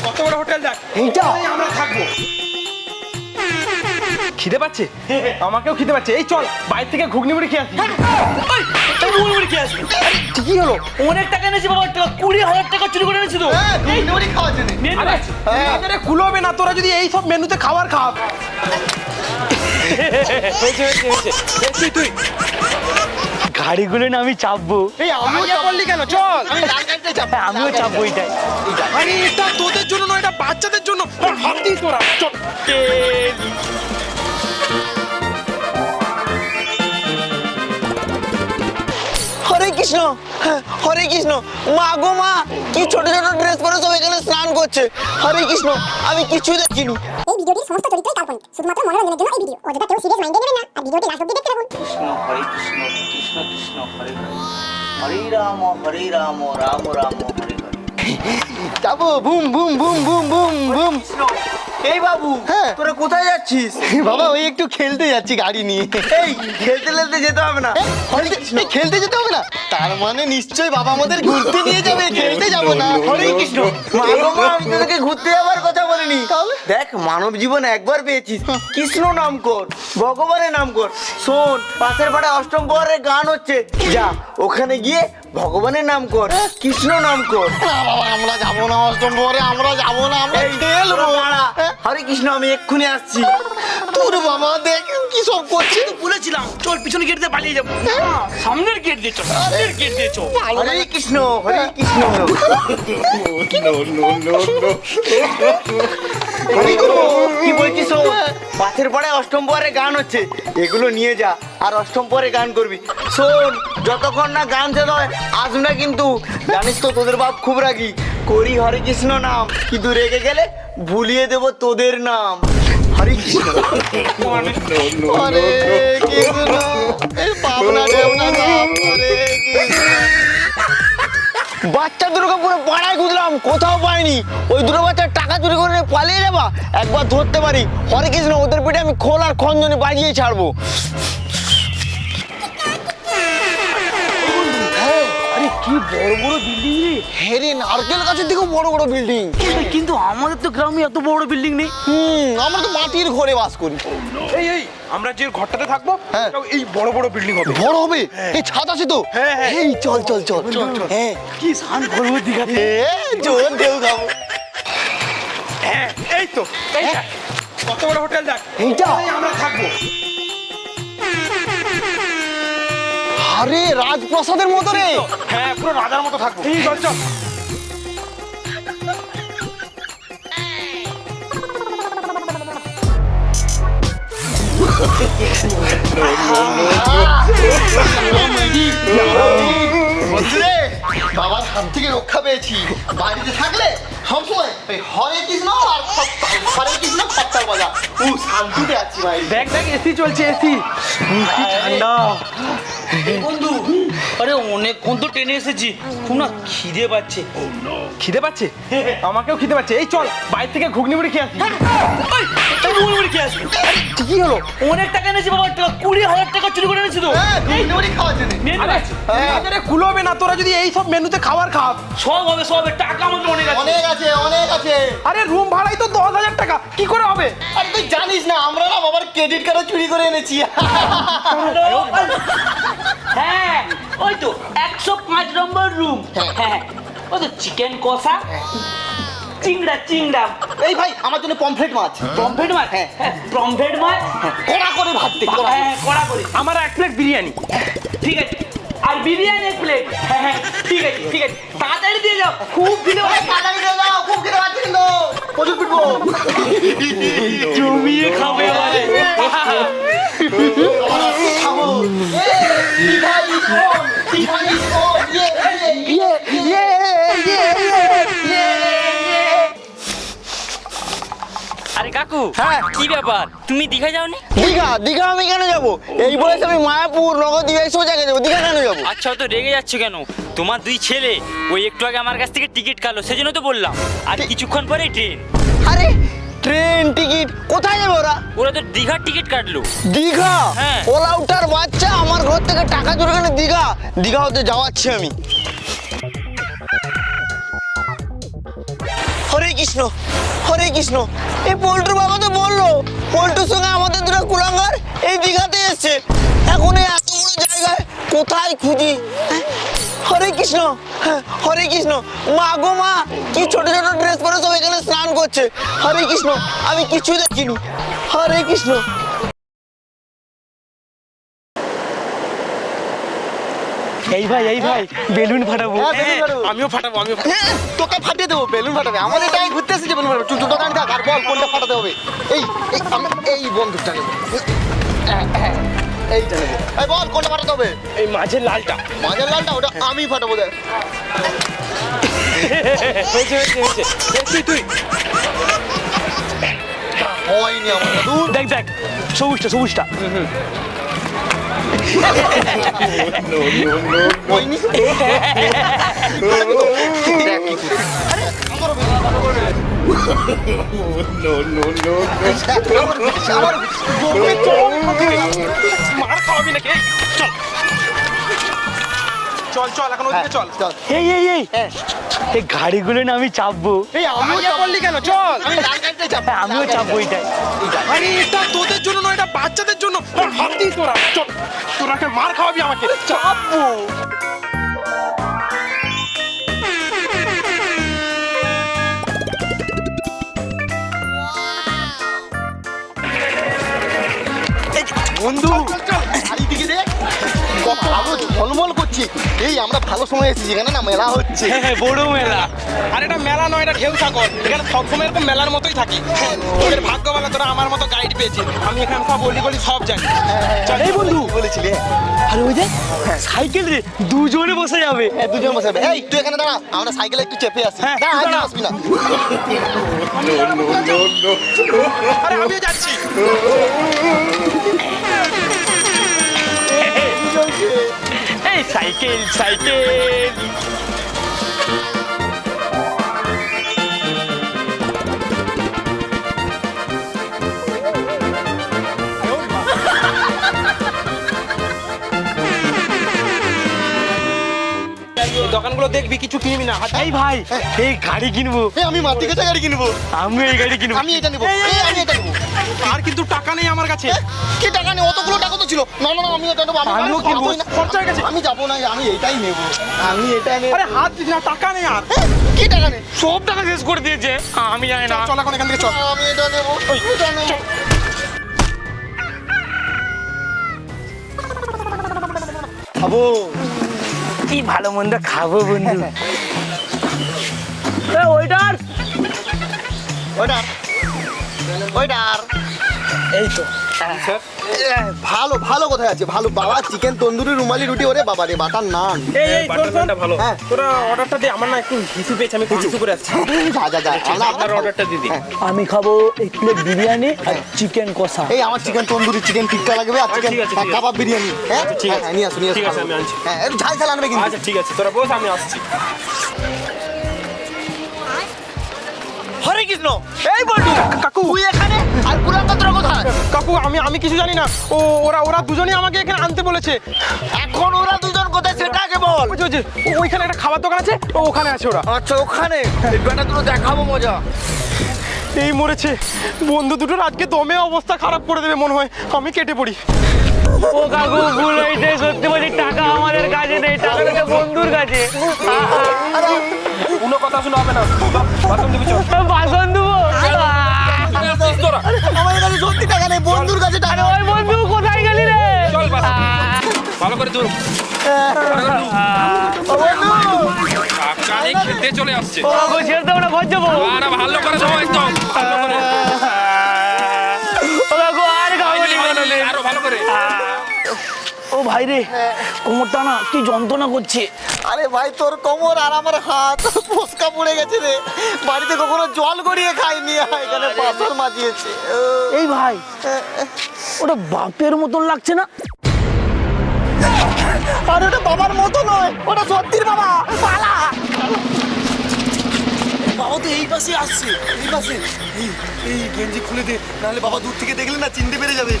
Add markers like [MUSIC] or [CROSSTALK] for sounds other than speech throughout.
কত বড় হোটেল দেখ এইটা? এই আমরা থাকব খিদে পাচ্ছে আমাকেও খিদে পাচ্ছে এই চল বাইরে থেকে ঘুগনি মুড়ি খেয়ে আসি ওই, মুড়ি মুড়ি খেয়ে আসবি কি হলো অনেক টাকা এনেছি বাবা টাকা কুড়ি হাজার টাকা চুরি করে এনেছি তো এই, নিয়ে নে আরে কুলোবে না তোরা যদি এই সব মেনুতে খাবার খাও হয়েছে হয়েছে হয়েছে তুই গাড়িগুলো না আমি চাপবো। এই আমিও বললি কেন? চল। হ্যাঁ, আমিও চাপবো এটাই। আরে এটা তোদের জন্য নয় এটা বাচ্চাদের জন্য। হাত তোরা। চল। হরে কৃষ্ণ। হ্যাঁ, হরে কৃষ্ণ। মা গো মা কি ছোট ছোট ড্রেস পরে সব এখানে স্নান করছে। হরে কৃষ্ণ আমি কিছু দেখিনি। ভিডিওটির সমস্ত চরিত্রই কাল্পনিক শুধুমাত্র মনোরঞ্জনের জন্য এই ভিডিও। অযথা কেউ সিরিয়াস মাইন্ডে নেবেন না আর ভিডিওটি লাস্ট অব্দি দেখতে থাকুন। কৃষ্ণ হরে কৃষ্ণ কৃষ্ণ কৃষ্ণ হরে হরে। হরে রাম হরে রাম রাম রাম হরে হরে। যাব boom boom boom boom boom boom. এই বাবু হ্যাঁ। তোরা কোথায় যাচ্ছিস? বাবা ওই একটু খেলতে যাচ্ছি গাড়ি নিয়ে। এই খেলতে খেলতে যেতে হবে না। খেলতে খেলতে যেতে হবে না। তার মানে নিশ্চয়ই বাবা আমাদের ঘুরতে নিয়ে যাবে [LAUGHS] খেলতে যাব না। হরে কৃষ্ণ। আমি তোদেরকে ঘুরতে যাওয়ার কথা বলিনি? দেখ মানব জীবন একবার পেয়েছিস। কৃষ্ণ নাম কর ভগবানের নাম কর। শোন পাশের পাড়ায় অষ্টম প্রহরের গান হচ্ছে। যা ওখানে গিয়ে ভগবানের নাম কর কৃষ্ণ নাম কর। আমরা যাব না অষ্টম পরে আমরা যাব না আমরা খেলব। হরে কৃষ্ণ আমি এক্ষুনি আসছি। তোর বাবা দেখ কি সব করছে। বলেছিলাম চল পিছনে গেট দিয়ে পালিয়ে যাব। সামনের গেট দিয়ে চল সামনের গেট দিয়ে চল। হরে কৃষ্ণ হরে কৃষ্ণ। [LAUGHS] হরে কৃষ্ণ। কি বলছিস পাশের পাড়ায় অষ্টম পরে গান হচ্ছে। এগুলো নিয়ে যা। আর অষ্টম পরে গান করবি। শোন, যতক্ষণ না গান শেষ হয় আসবি না কিন্তু, জানিস তো তোদের বাপ খুব রাগি। করি হরে কৃষ্ণ নাম, কিন্তু রেগে গেলে ভুলিয়ে দেব তোদের নাম। হরে কৃষ্ণ। নাম বাচ্চা দুটোকে পুরো পাড়ায় খুঁজলাম কোথাও পাইনি। ওই দুটো বাচ্চার টাকা চুরি করে পালিয়ে যাবা, একবার ধরতে পারি। হরে কৃষ্ণ, ওদের পিঠে আমি খোল আর খঞ্জনে বাজিয়ে ছাড়বো। কি বড় বড় বিল্ডিং রে? হেরে নারকেল গাছের দিকেও বড় বড় বিল্ডিং কিন্তু আমাদের তো গ্রামে এত বড় বিল্ডিং নেই। হুম আমরা তো মাটির ঘরে বাস করি। এই এই আমরা যে ঘরটাতে থাকব হ্যাঁ। এই বড় বড় বিল্ডিং হবে। বড় হবে? এই ছাদ আছে তো? হ্যাঁ, হ্যাঁ। এই চল চল চল চল চল। হ্যাঁ। কি স্নান করব দীঘাতে? জোর ঢেউ খাব। হ্যাঁ এই তো কত বড় হোটেল দেখ। এইটা? এই আমরা থাকব। আরে রাজপ্রাসাদের মতো রে। হ্যাঁ পুরো রাজার মতো থাকব। চল। বন্ধুরে বাবার হাত থেকে রক্ষা পেয়েছি। বাড়িতে থাকলে সবসময় ওই হরে কৃষ্ণ আর হরে কৃষ্ণ খপ্পার বাজা উ শান্তিতে আছি ভাই। দেখ দেখ এসি চলছে এসি ঠান্ডা। [LAUGHS] বন্ধু আরে অনেকক্ষণ তো ট্রেনে এসেছি। খুব না খিদে পাচ্ছে। খিদে পাচ্ছে? আমাকেও খিদে পাচ্ছে। এই চল বাইরে থেকে ঘুগনি মুড়ি খেয়ে আসি। ওই, মুড়ি মুড়ি খেয়ে আসবি কি হলো? অনেক টাকা এনেছি বাবা টাকা কুড়ি হাজার টাকা চুরি করে এনেছি তো। এই, খাওয়ার জন্য। আরে কুলোবে না তোরা যদি এই সব মেনুতে খাবার খাও সব হবে সব হবে টাকা আমাদের অনেক আছে। অনেক আছে অনেক আছে। আরে রুম ভাড়াই তো দশ হাজার টাকা। কি করে হবে? আরে তুই জানিস না আমরা না বাবার ক্রেডিট কার্ডও চুরি করে এনেছি। [LAUGHS] হ্যাঁ ওই তো একশো পাঁচ নম্বর রুম হ্যাঁ। ওই তো চিকেন কষা। চিংড়া চিংড়া। এই ভাই আমার জন্য পমফ্রেট মাছ। পমফ্রেট মাছ? হ্যাঁ। হ্যাঁ পমফ্রেট মাছ? কড়া করে ভাত দে হ্যাঁ কড়া করে। আমার এক প্লেট বিরিয়ানি। ঠিক আছে। আর বিরিয়ানি এক প্লেট হ্যাঁ হ্যাঁ ঠিক আছে ঠিক আছে। তাড়াতাড়ি দিয়ে যাও। খুব ভিড় হয় তাড়াতাড়ি দিয়ে দাও, খুব খিদে পাচ্ছে কিন্তু। প্রচুর পিটবো। জমিয়ে খাবে বলে [LAUGHS] হ্যাঁ। কি ব্যাপার? তুমি দীঘা যাওনি? দীঘা দীঘা আমি কেন যাব? এই বয়সে আমি মায়াপুর নগদ এই সোজা যাব। দীঘা কেন যাব? আচ্ছা তো রেগে যাচ্ছ কেন? তোমার দুই ছেলে ওই একটু আগে আমার কাছ থেকে টিকিট কালো সেজন্য তো বললাম। আর কিছুক্ষণ পরে ট্রেন। আরে ট্রেন টিকিট কোথায় যাবে ওরা? ওরা তো দীঘার টিকিট কাটলো। দীঘা? হ্যাঁ। ওলা উঠার বাচ্চা আমার ঘর থেকে টাকা চলে গেলে দীঘা। দীঘা হতে যাওয়াচ্ছি আমি। হরে কৃষ্ণ। হরে কৃষ্ণ। এই পল্টুর বাবা তো বলল পল্টুর সঙ্গে আমাদের দুটো কুলাঙ্গার এই দীঘাতে এসছে। এখন এই এত বড় জায়গায় কোথায় খুঁজি? হ্যাঁ? হরে কৃষ্ণ। হ্যাঁ, হরে কৃষ্ণ। মা গো মা কি ছোট ছোট ড্রেস পরে সব এখানে স্নান করছে। হরে কৃষ্ণ আমি কিছু দেখিনি। হরে কৃষ্ণ। এই ভাই এই ভাই বেলুন ফাটাবো। হ্যাঁ, ফাটাবো। আমিও ফাটাবো আমিও হ্যাঁ, তোকে ফাটিয়ে দেবো বেলুন ফাটাবে। আমাদের এটাই ঘুরতে এসেছে বেলুন ফাটাবে। তুই দোকান থাক আর বল কোনটা ফাটাতে হবে। এই এই আমি এই বন্দুকটা নেব। হ্যাঁ, হ্যাঁ, এইটা নেব। এই বল কোনটা ফাটাতে হবে? এই মাঝের লালটা। মাঝের লালটা ওটা আমি ফাটাবো দেখ। হয়েছে হয়েছে হয়েছে। তুই তুই। হয়নি আমার দেখ দেখ সবুজটা সবুজটা। হয়নি দেখ মার খাওয়াবি নাকি এই, চল চল চল এখন ওদিকে চল চল এই এই এই এই গাড়িগুলো না আমি চাপবো। এই আমিও বললি কেন চল আমি চাপবো আমিও চাপবো এটাই আরে এটা তোদের জন্য নয় এটা বাচ্চাদের জন্য মার খাওয়াবি আমাকে চাপবো বন্ধু করছে। এই আমরা ভালো সময় এসেছি এখানে না মেলা হচ্ছে। হ্যাঁ বড় মেলা। আর এটা মেলা নয় এটা ঢেউ সাগর। এখানে সবসময় এরকম মেলার মতোই থাকি। তোদের ভাগ্য বলা তোরা আমার মতো গাইড পেয়েছিস আমি এখানে সব বলি বলি সব জানি। চল। এই বন্ধু বলেছিলি আরে ওই দেখ সাইকেল রে দুজনে বসে যাবে। হ্যাঁ দুজন বসে যাবে। এই তুই এখানে দাঁড়া। আমরা সাইকেলে একটু চেপে আসি। হ্যাঁ, দাঁড়া তুই আসবি না। আরে আমিও যাচ্ছি। Cycle cycle. দোকানগুলো দেখবি কিছু কিনবি না এই ভাই এই গাড়ি কিনবো। আমি মাটি কাটা গাড়ি কিনবো। আমিও এই গাড়ি কিনবো। আমি এটা নেব। আমি এটা নেব। আর কিন্তু টাকা নেই আমার কাছে। কি টাকা নেই? অতগুলো টাকা তো ছিল। না না না আমি এটা নেব আমি কিনবো। না। খরচা হয়ে গেছে। আমি যাব না আমি এটাই নেব। আমি এটা নেব। আরে হাত দিস না টাকা নেই আর। কি টাকা নেই? সব টাকা শেষ করে দিয়েছে। আমি জানি না। চল এখন এখান থেকে চল। আমি এটা নেব। এটা নেব। খাব। কি ভালো মন্দ খাব বন্ধু। ওইটার ওইটা ওইটার এই তো। ভালো ভালো কোথায় আছে? ভালো বাবা চিকেন তন্দুরি রুমালি রুটি ওরে বাবা রে বাটার নান। এই এই ভালো। হ্যাঁ। তোরা অর্ডারটা দে আমার না একটু হিসু পেয়েছে আমি হিসু। করে আসছি। যা যা যা আমরা আপনার অর্ডারটা দিদি হ্যাঁ। আমি খাব এক প্লেট বিরিয়ানি আর চিকেন কষা। এই আমার চিকেন তন্দুরি চিকেন টিক্কা লাগবে আর চিকেন আছে। কাবাব বিরিয়ানি। হ্যাঁ? ঠিক হ্যাঁ, আছে। হ্যাঁ, নিয়ে আসো নিয়ে আসো। ঠিক আছে, আমি আনছি। হ্যাঁ ঝাল ঝাল আনবে কিন্তু। আচ্ছা ঠিক আছে তোরা বস আমি আসছি। হরে কৃষ্ণ। এই বল্টু কাকু। তুই এখানে? আর কুলাঙ্গা তোরা কোথায়? কাকু আমি আমি কিছু জানি না। ও ওরা ওরা দুজনেই আমাকে এখানে আনতে বলেছে। এখন ওরা দুজন কোথায় সেটা আগে বল। ওই যে, ওই যে, ও- ওইখানে একটা খাবার দোকান আছে ও ওখানে আছে ওরা। আচ্ছা ওখানে? এই বেটা দুটো দেখাবো মজা। এই মরেছে। বন্ধু দুটোর আজকে দমে অবস্থা খারাপ করে দেবে মনে হয়। আমি কেটে পড়ি। ও কাকু ভুল হয়েছে সত্যি বলছি টাকা আমাদের কাছে নেই টাকাটা বন্ধুর কাছে। কোনো কথা শুনে হবে না। বাথরুম দিবি চল। বাসন দেবো আমার কাছে সত্যি টাকা নেই বন্ধুর কাছে টাকা ওই বন্ধু কোথায় গেলি রে? চল বাস ভালো করে দূর কানে খেতে চলে আসছে। ও কাকু ছেড়ে দেবো না ঘর যাব ভালো করে দাও একদম। ভালো করে। ও কাকু আর খাব বাইরে না। বাইরে, আরও ভালো করে। ও ভাই রে কোমরটা না কি যন্ত্রণা করছে। আরে ভাই তোর কোমর আর আমার হাত ফসকা পড়ে গেছে রে। বাড়িতে কখনো জল গড়িয়ে খাইনি এখানে পাথর মাজিয়েছে। এই ভাই ওটা বাপের মতন লাগছে না? আর ওটা বাবার মতো নয় ওটা সত্যির বাবা পালা বাবা তো এই পাশে আসছে এই পাশে। এই এই গেঞ্জি খুলে দে নাহলে বাবা দূর থেকে দেখলে না চিনতে পেরে যাবে।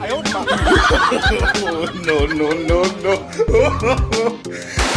I hope not. [LAUGHS] [LAUGHS] Oh, no, no, no, no. [LAUGHS]